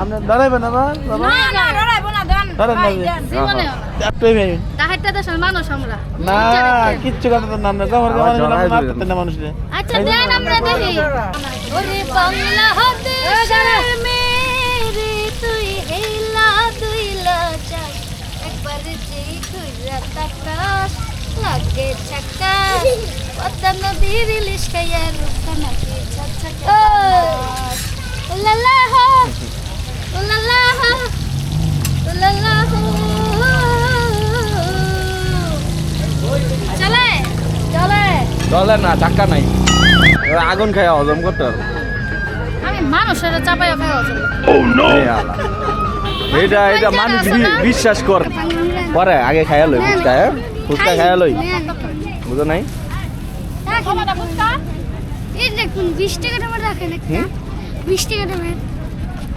আপনি দাঁড়াইবেন আবার বাবা না না মানুষ কিচ্ছু কথা না মারতে না মানুষকে। আচ্ছা দেন আমরা দেখি। ওরে বাংলা দেশের মেরে তুই হেলা তুই লাচাই একবার যে খুঁজা তাকাস লাগে ছাকা পদ্মা নদীর ইলিশ খাইয়া রূপা নাকি ছাকা লালা হো চলে না টাকা নাই আগুন খাই হজম করতে পারব আমি মানুষের চাপাই খাওয়া এই আল্লাহ। এটা এটা মানুষ বিশ্বাস কর পরে আগে খাইয়া লই ফুচকা হ্যাঁ ফুচকা খাইয়া লই বুঝো নাই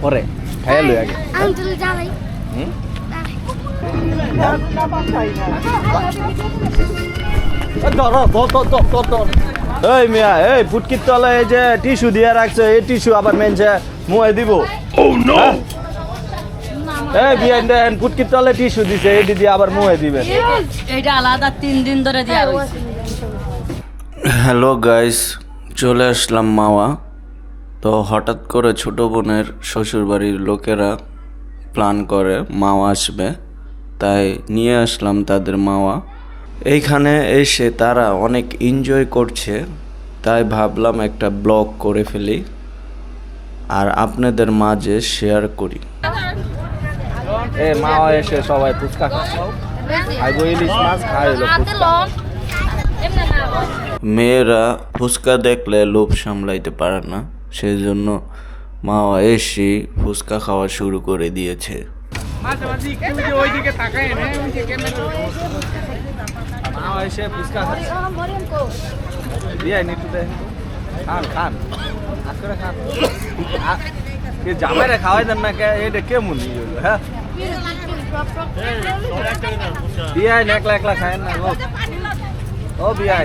পরে খাইয়া লই আগে হুম? এই মিয়া এই ফুটকির তলে এই যে টিস্যু দিয়ে রাখছে এই টিস্যু আবার মেনছে মুয়ে দিব। হ্যাঁ? এই বিয়ান দেন ফুটকির তলে টিস্যু দিছে এটি দিয়ে আবার মুয়ে দিবেন। এটা আলাদা তিন দিন ধরে দিয়া রয়েছে হ্যালো গাইস চলে আসলাম মাওয়া। তো হঠাৎ করে ছোট বোনের শ্বশুরবাড়ির লোকেরা প্ল্যান করে মাওয়া আসবে। তাই নিয়ে আসলাম তাদের মাওয়া। এইখানে এসে তারা অনেক এনজয় করছে তাই ভাবলাম একটা ব্লগ করে ফেলি আর আপনাদের মাঝে শেয়ার করি। এ মা এসে সবাই ফুচকা মেয়েরা ফুচকা দেখলে লোভ সামলাইতে পারে না সেই জন্য মা এসে ফুচকা খাওয়া শুরু করে দিয়েছে। মা এসে ফুচকা খাচ্ছে দিয়ে নিটু দে খান খান আজ করে খান আ- এ জামাইরে খাওয়াই দেন না কে এটা কেমন ই হইল, হ্যাঁ বিয়াই একলা একলা খায়েন না গো ও বিয়াই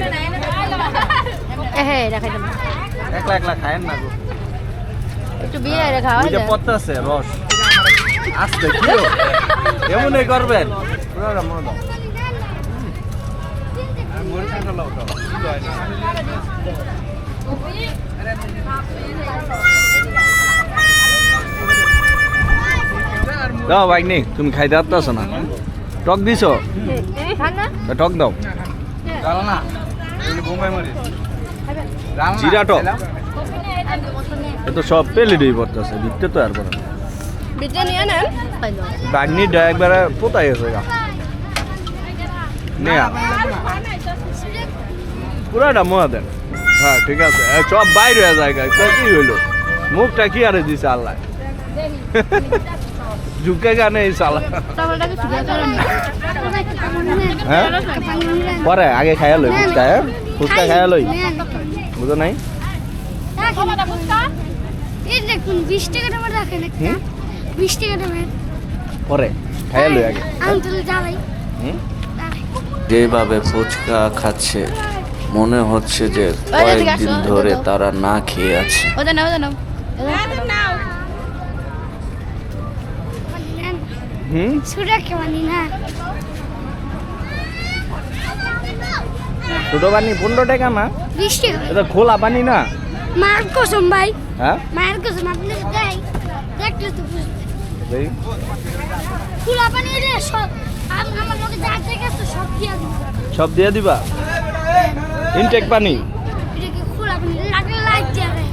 হ্যাঁ দেখাই দেবো একলা একলা খায়েন না গো একটু বিয়ে রেখা ওই যে পড়তেছে রস আস্তে কি এমনই করবেন পুরোটা মনে দাও দাও বাইক নেই তুমি খাইতে পারতেছো না? টক দিছো? টক দাও। জিরা টক। এ তো সব পেলে ডুই পড়তেছে দিতে তো আর নেন। বাগনিটা একবারে পোতাই গা নেয়া। পুরাটা মোয়া দেন। হ্যাঁ ঠিক আছে। সব বাইরে হয়ে যায় কি হইল? মুখটা কি আরে দিছে আল্লাহ? ঝুঁকে গানে এই সালা হ্যাঁ? পরে আগে খাইয়া লই ফুচকা হ্যাঁ? ফুচকা খাইয়া লই। বুঝো নাই? পরে খাইয়া লই আগে। যেভাবে ফুচকা খাচ্ছে মনে হচ্ছে যে কয়েকদিন ধরে তারা না খেয়ে আছে। ছোট পানি পনেরো টাকা টাকা। এটা খোলা পানি না? মায়ের কসম ভাই। হ্যাঁ? মায়ের কসম আপনি তো বুঝবে খোলা পানি রে সব সব দিয়ে দিব। সব দিয়ে দিবা? ইনটেক পানি? এটা কি খোলা পানি লাগলে লাইট দিয়ে রে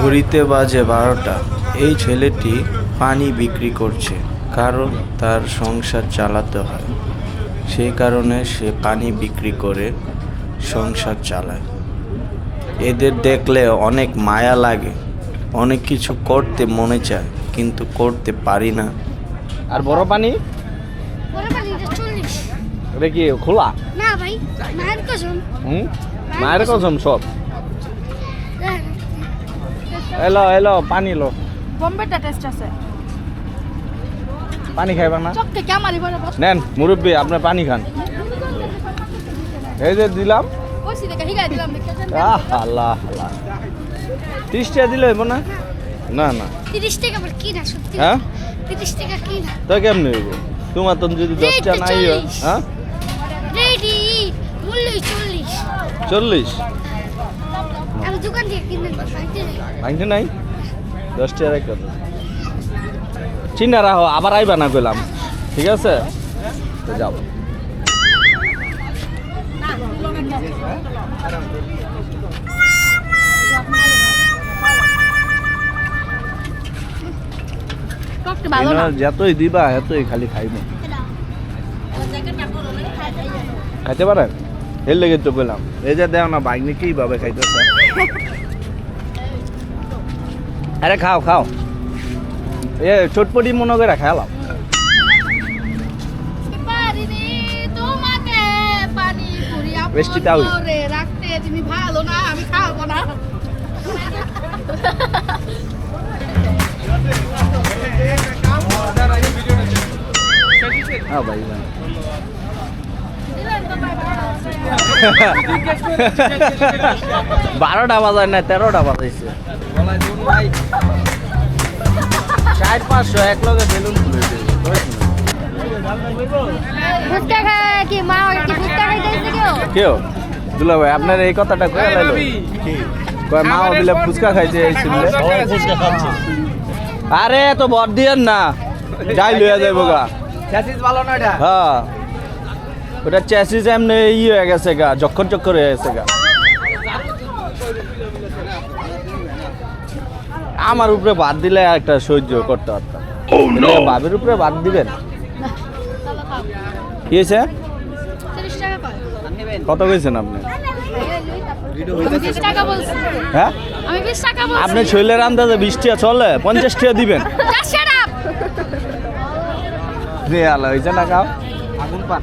ঘড়িতে বাজে বারোটা। এই ছেলেটি পানি বিক্রি করছে কারণ তার সংসার চালাতে হয়। সেই কারণে সে পানি বিক্রি করে সংসার চালায়। এদের দেখলে অনেক মায়া লাগে। অনেক কিছু করতে মনে চায় কিন্তু করতে পারি না। আর বড় পানি? এটা কি খোলা? না ভাই মায়ের কসম। হুম? মায়ের কসম সব? এলো এলো পানি লো। বোম্বেটা টেস্ট আছে। পানি খাইবা না? নেন মুরব্বী আপনার পানি খান। এই যে দিলাম। কইছি দেখে হিগাই দিলাম দেখে আহ, আল্লাহ আল্লাহ। ত্রিশ টাকা দিলে হইব না? না না। তিরিশ টাকা কি না সত্যি? হ্যাঁ? তিরিশ টাকা কি না? তো কেমনি হইব? তোমার তো যদি দশটা নাই হয়, মূল্য চল্লিশ। চল্লিশ? আমি দোকান থেকে কিনে ভাঙতে নাই? দশ টাকা কত চিন্তা রাখো আবার আইবা না কইলাম। ঠিক আছে? তো যাও। যতই দিবা এতই খালি খাইব। খাইতে পারেন? এর লেগে তো কইলাম এই যে দেও না বাইক নিয়ে কীভাবে খাইতেছে। আরে খাও খাও। এ চটপটি মনে করে খেলাম. করে রাখতে তুমি ভালো না আমি খাব না। হ্যাঁ ভাই ভাই। বারোটা বাজায় না তেরোটা বাজাইছে। ষাট পাঁচশো এক লগে বেলুন কেউ? দুলা ভাই আপনার এই কথাটা কয়ে লাইলো? কয় মা দিলে ফুচকা খাইছে এই আরে তো বর দিয়েন না। যাই লইয়া যাইব গা। হ্যাঁ। ওটা চ্যাসিস এমনি ই হয়ে গেছে গা যক্ষর চক্কর হয়ে গেছে গা। আমার উপরে বাদ দিলে একটা সহ্য করতে পারতাম। বাবের উপরে বাদ দিবেন? কি হয়েছে? কত কইছেন আপনি? হ্যাঁ? আমি বিশ টাকা বলছি আপনি শৈলের আন্দাজে বিশ টাকা চলে পঞ্চাশ টাকা দিবেন! রে আলো হয়েছে না খাও আগুন পান।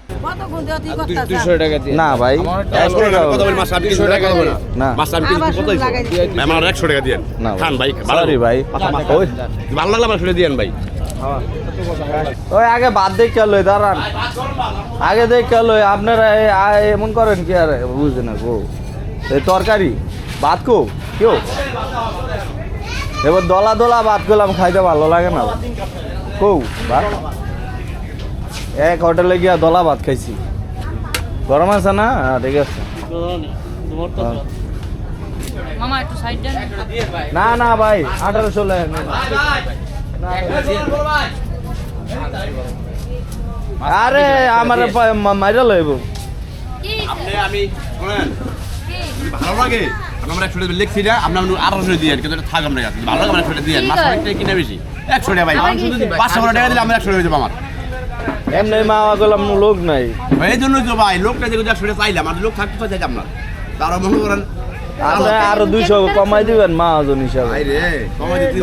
না ভাই আমার একশো টাকা খান ভাই ভালো ভাই। ওই ভালো লাগলে আমার শুনে দিয়েন ভাই। ওই আগে বাদ দেখে লই দাঁড়ান। আগে দেখে লই আপনারা এমন করেন কি আর বুঝে না গো। এই তরকারি ভাত কো কেউ এবার দলা দলা ভাত করলাম খাইতে ভালো লাগে না। কৌ ভাত এক হোটেলে গিয়া দলা ভাত খাইছি। গরম আছে না? হ্যাঁ, ঠিক আছে। মামা একটু সাইড দেন। না না ভাই আঠারোশো লেন। আরে আমার মাইরা লইব। আপনি আমি ভালো লাগে? আমার একশো টাকা লিখছি না আমার আঠারোশো দিয়েন কিন্তু এটা থাক আমরা কাছে ভালো লাগে আমার একশো টাকা দিয়েন মাছ অনেকটাই কিনে বেশি। একশো টাকা ভাই পাঁচশো টাকা দিলে আমার একশো হয়ে যাব আমার। এমনি মাওয়া গেলাম লোক নাই। এই জন্য তো ভাই লোকটা যে একশো টাকা চাইলাম আর লোক থাকতে তো চাইতাম না তারা মনে করেন আপনি আরও দুইশো কমাই দিবেন মাহাজন হিসাবে। ভাই রে কমাই দিতে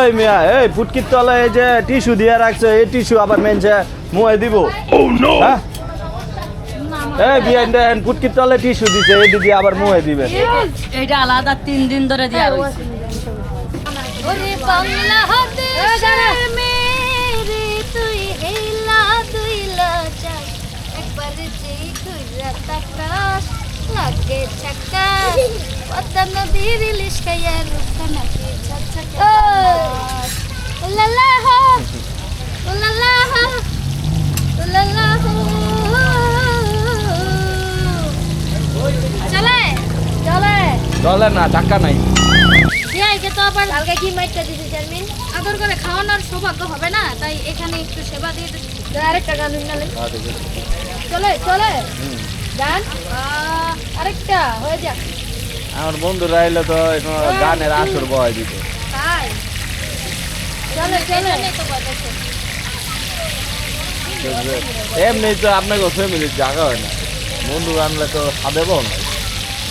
এই মিয়া এই ফুটকির তলে এই যে টিস্যু দিয়ে রাখছে এই টিস্যু আবার মেনছে মুয়ে দিব। হ্যাঁ? এই বিয়ান দেন ফুটকির তলে টিস্যু দিছে এই দিদি আবার মুয়ে দিবেন। এটা আলাদা তিন দিন ধরে দেওয়া হয়েছে। ওরে বাংলা হাতে মেরে তুই হেলা তুই লাচা একবার যে ঘুরা তাকাস লাগে চাকা পদ্মা নদীর ইলিশ খাইয়া রুখা নাকি চাচা লালা হো লালা হো লালা চলে চলে। চলে না টাকা নাই। তো আবার হালকা কি মাইটটা দিতে চারমিন আদর করে খাওয়ানোর সৌভাগ্য হবে না? তাই এখানে একটু সেবা দিয়ে দিচ্ছি। আরেকটা গান নালে চলে চলে। গান? আরেকটা হয়ে যাক। আমার বন্ধুরা এলে তো এখন গানের আসর বয় দিতে তাই? চলে চলে। এমনি তো আপনাকে ফ্যামিলির জায়গা হয় না। বন্ধু আনলে তো খাদেব না।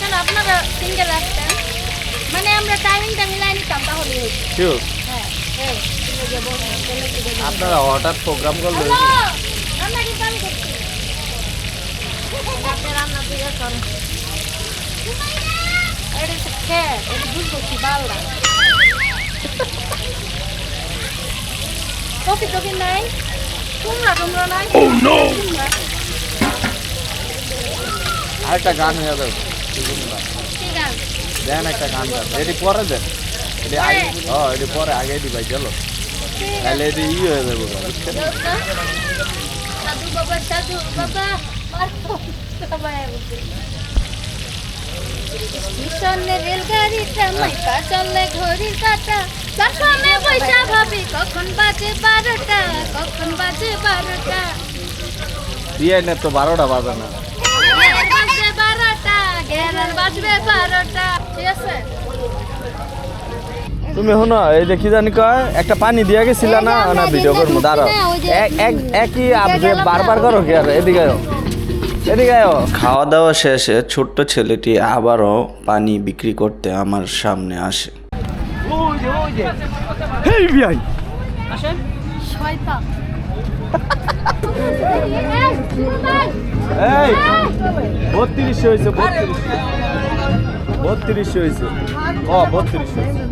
চলে জন্য আপনারা সিঙ্গেল আসতেন মানে আমরা টাইমিংটা মিলাই নিতাম তাহলে শিওর হ্যাঁ এই তুমি যে বলছো, চলে কি দেবে? আপনারা হঠাৎ প্রোগ্রাম করলে হ্যালো, রান্না কিন্তু আমি করছি। আপনি রান্না দিয়ে করেন। এটা খেয়ে, এটা দুধ করছি। কফি টফি নাই নাই কুমড়া। আরেকটা গান হয়ে যাবে দেন একটা গান গান। এটি পরে দেন। এটি আগে ও এটি পরে আগে দিবাই চলো তাহলে এটি ই হয়ে যাবে বুঝছেন রেলগাড়িটা মাইকা চলে ঘড়ির কাটা ভাবি কখন বাজে বারোটা? কখন বাজে বারোটা? দিয়ে না তো বারোটা বাজে না। বারোটা গেরার বাজবে বারোটা। তুমি শোনো এই কি জানি কয় একটা পানি দিয়ে গেছিল না না ভিডিও করব দাঁড়াও। এক- এক- একই আপনি বারবার করো কি আর এদিকে। এদিকে খাওয়া দাওয়া শেষে ছোট্ট ছেলেটি আবারও পানি বিক্রি করতে আমার সামনে আসে। হেই শয়তান। এই হয়েছে বত্রিশ। বত্রিশ হয়েছে। ও বত্রিশ হয়েছে।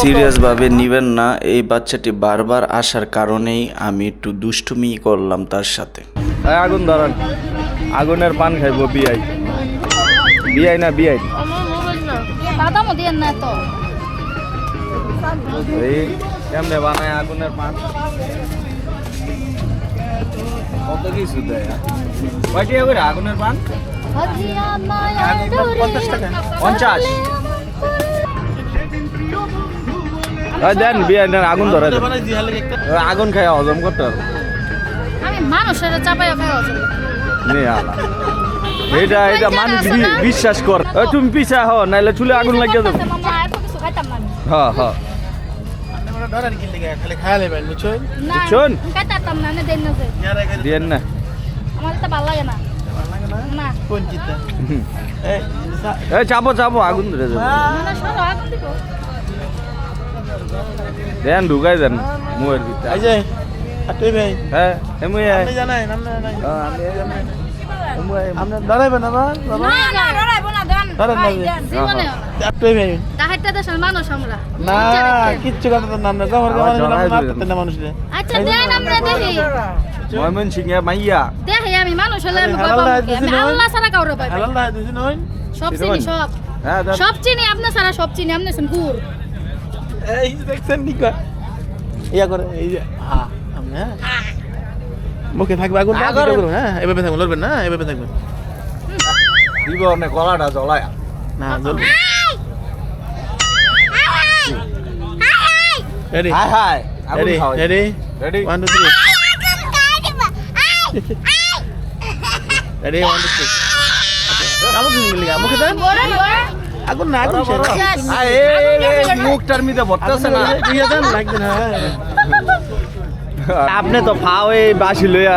সিরিয়াসভাবে নিবেন না এই বাচ্চাটি বারবার আসার কারণেই আমি একটু দুষ্টুমি করলাম তার সাথে। আগুন ধরান। আগুনের পান খাইবো বিয়াই বিয়াই না দিয়ে না। কেমনে বানায় আগুনের পান? কত কিছু দেয় হ্যাঁ? কয়টি করে আগুনের পান? হজিয়া মায়া আগুন পান পঞ্চাশ। টাকা। পঞ্চাশ ওই দেন বিয়াই দেন আগুন ধরে আগুন খাই হজম করতে পারব মানুষের চাপাই খাওয়া নে আলা। এটা এটা মানুষ বিশ্বাস কর। তুমি পিছা হ নাইলে চুলে আগুন লাগিয়ে দেবো। হ্যাঁ হ্যাঁ। আমরা ডরান খালি না দেন না না। আমার তো ভালো লাগে না। না? না। কোন চিন্তা? এই চাপো চাপো আগুন ধরে যাব। মানে সরো আগুন দিব। দেন ঢুকাই দেন মুয়ের ভিতরে। এই যে আটই ভাই? হ্যাঁ এমনি আপনি জানেন আপনি জানেন আমি জানি আপনি ডরাইবেন না না ডরাইবো না দেন ডরান না যে। জীবনে আটই ভাই ডাহাইটা দেশের মানুষ আমরা। না কিচ্ছু কথা তো নাম না যখন আবার জড়াই মারতে দিবেন। না মানুষরে আচ্ছা দেন আমরা দেখি। ময়মন মাইয়া। দেখি আমি মানুষ হলে আমি? আল্লাহ কাউরে পাই। সব চিনি? সব। হ্যাঁ সব চিনি আপনি ছাড়া সব চিনি আপনি শুন কুর এই দেখছেন কি কয়? ইয়া করে এই যে হ্যাঁ আপনি হ্যাঁ। মুখে থাকবে আগুন। হ্যাঁ এভাবে থাকবেন লড়বেন না এভাবে থাকবেন। দিব না গলাটা জ্বলায়। না জ্বলবে ready. Hi hi ready ready. Ready one two three ready one two three কালো দিন মিলে মুখে দেন। আগুন না আগুন এ মুখটার মিদে ভরতেছে না। দিয়ে দেন লাগবে না। আপনি তো ফাও বাসি লইয়া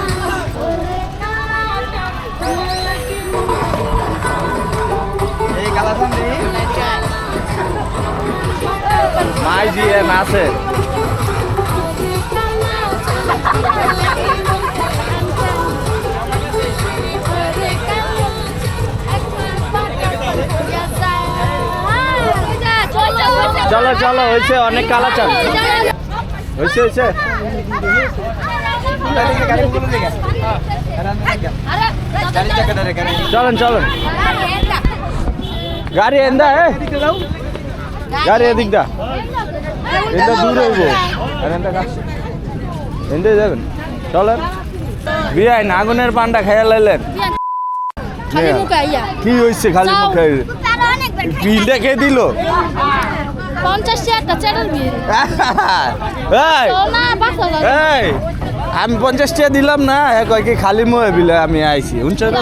জিয়ে নাচে চলো চলো হয়েছে অনেক কালা চাল হয়েছে হয়েছে চলেন চলেন। গাড়ি এন্দা, এ। গাড়ি এদিক দা। এন্দা দূর হইব। আর এন্দা কাছে এন্দে যাবেন। চলেন। বিয়াই আগুনের পান্ডা খাইয়া লাইলেন। কি হয়েছে খালি। মুখে? বিলটা কে দিল? আমি পঞ্চাশ টাকা দিলাম না কয় কি খালি মুখে বিলে আমি আইছি। টাকা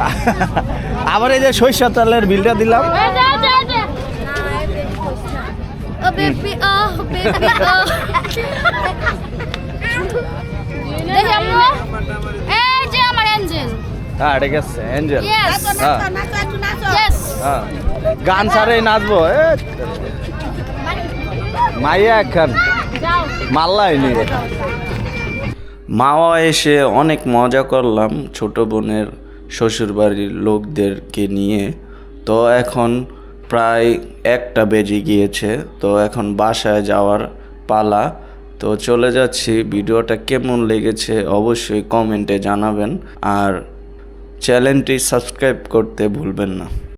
আবার এই যে সরিষা তেলের বিলটা দিলাম। এই যা, যা, যা। Oh baby oh baby oh. দেখি আম্মু এই যে আমার এঞ্জেল হ্যাঁ ঠিক আছে হ্যাঁ। হ্যাঁ। গান ছাড়ে নাচবো মাইয়া একখান যাও মাল্লাই নি মাওয়া এসে অনেক মজা করলাম ছোট বোনের শ্বশুরবাড়ির লোকদেরকে নিয়ে, তো এখন প্রায় একটা বেজে গিয়েছে, তো এখন বাসায় যাওয়ার পালা। তো চলে যাচ্ছি, ভিডিওটা কেমন লেগেছে অবশ্যই কমেন্টে জানাবেন। আর চ্যানেলটি সাবস্ক্রাইব করতে ভুলবেন না।